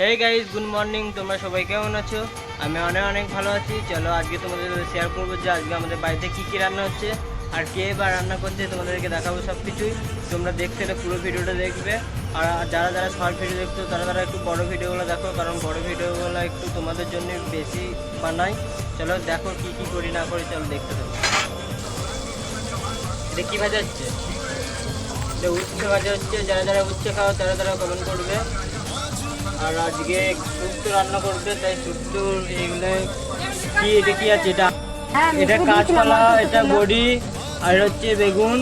Hey guys good morning তোমরা সবাই কেমন আছো? আমি অনেক অনেক ভালো আছি। চলো আজকে তোমাদের শেয়ার করব যে আজকে আমাদের বাড়িতে কী কী রান্না হচ্ছে আর কে বা রান্না করছে, তোমাদেরকে দেখাবো সব কিছুই তোমরা দেখতে পুরো ভিডিওটা দেখবে। আর যারা যারা শর্ট ভিডিও দেখছ, তারা তারা একটু বড় ভিডিওগুলো দেখো, কারণ বড় ভিডিওগুলো একটু তোমাদের জন্য বেশি বানাই। চলো দেখো কী কী করি, না করি, চলো দেখতে থাকো। এটা কী ভাজা হচ্ছে? উচ্ছে ভাজা হচ্ছে, যারা যারা উচ্ছে খাও, তারা তারা কমেন্ট করবে। আর আজকে শুক্তো রান্না করবে তাই শুক্তো এগুলো কি এটা কি আছে? এটা হ্যাঁ, এটা কাঁচকলা এটা বড়ি আর হচ্ছে বেগুন।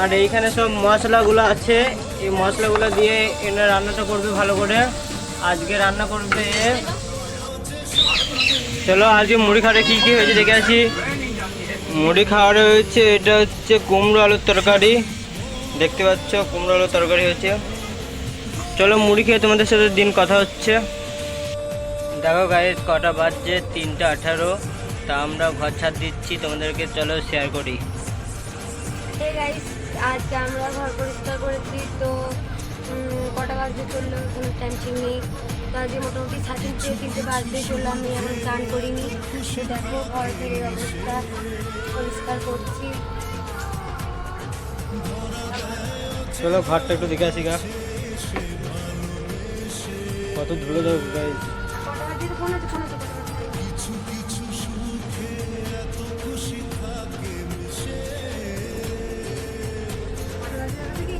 আর এইখানে সব মশলাগুলো আছে। এই মশলাগুলো দিয়ে এনে রান্নাটা করবে ভালো করে। আজকে রান্না করবে চলো আজকে মুড়ি খাওয়ারে কী কী হয়েছে দেখে আসি। মুড়ি খাওয়ারে হয়েছে এটা হচ্ছে কুমড়ো আলুর তরকারি। দেখতে পাচ্ছ কুমড়ো আলুর তরকারি হয়েছে। চলো মুড়ি খেয়ে তোমাদের সাথে দিন কথা হচ্ছে। দেখো গাইজ কটা বাজছে তিনটা আঠারো। তা আমরা ঘর ছাদ দিচ্ছি তোমাদেরকে চলো শেয়ার করি। হে গাইস আজকে আমরা ঘর পরিষ্কার করেছি তো কটা বাজতে চলল? কোনো টেনশন নেই। তো আজকে মোটামুটি সাড়ে তিনটে তিনটে বাজতে চলল আমি এখন স্নান করিনি। তো দেখো ঘর থেকে অবস্থা পরিষ্কার করছি। চলো ঘরটা একটু দেখে আসি গা। বাজে জানো কি?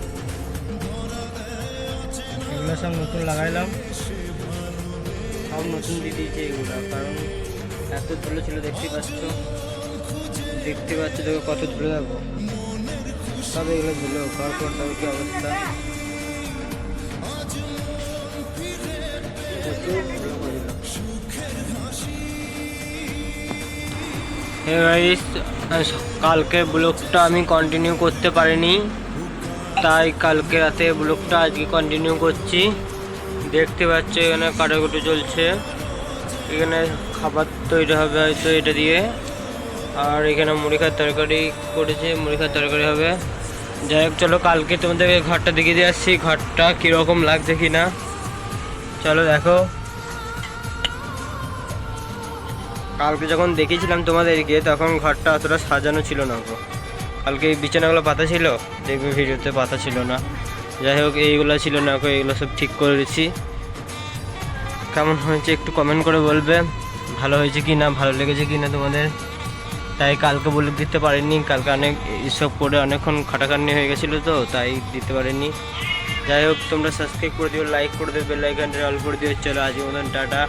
এগুলো সব নতুন লাগাইলাম। সব নতুন দিয়ে দিয়েছে এগুলো, কারণ এত ধুলো ছিল, দেখতে পাচ্ছ? দেখতে পাচ্ছ, দেখো কত ধুলো যাব সব এগুলো ধুলো ঘর করতে কি অবস্থা? কালকে ব্লগটা আমি কন্টিনিউ করতে পারিনি। তাই কালকে রাতে ব্লগটা আজকে কন্টিনিউ করছি। দেখতে পাচ্ছ এখানে কাটাকুটি চলছে। এখানে খাবার তৈরি হবে হয়তো এটা দিয়ে। আর এখানে মুড়িখার তরকারি করেছে, মুড়িখার তরকারি হবে। যাই হোক, চলো কালকে তোমাদেরকে ঘরটা দেখিয়ে দিয়ে আসছি। ঘরটা কীরকম লাগছে কি না চলো দেখো। কালকে যখন দেখেছিলাম তোমাদেরকে, তখন ঘরটা অতটা সাজানো ছিল না গো। কালকে বিছানাগুলো পাতা ছিল, দেখবে ভিডিওতে পাতা ছিল না। যাই হোক, এইগুলো ছিল না গো, এইগুলো সব ঠিক করেছি কেমন হয়েছে একটু কমেন্ট করে বলবে। ভালো হয়েছে কি না ভালো লেগেছে কি না তোমাদের? তাই কালকে বলে দিতে পারিনি। কালকে অনেক, এসব করে অনেকক্ষণ খাটাখাটনি হয়ে গেছিল তো, তাই দিতে পারিনি। যাই হোক, তোমরা সাবস্ক্রাইব করে দিও লাইক করে দিও বেল আইকনটা অল করে দিও। চলো মতন টাটা।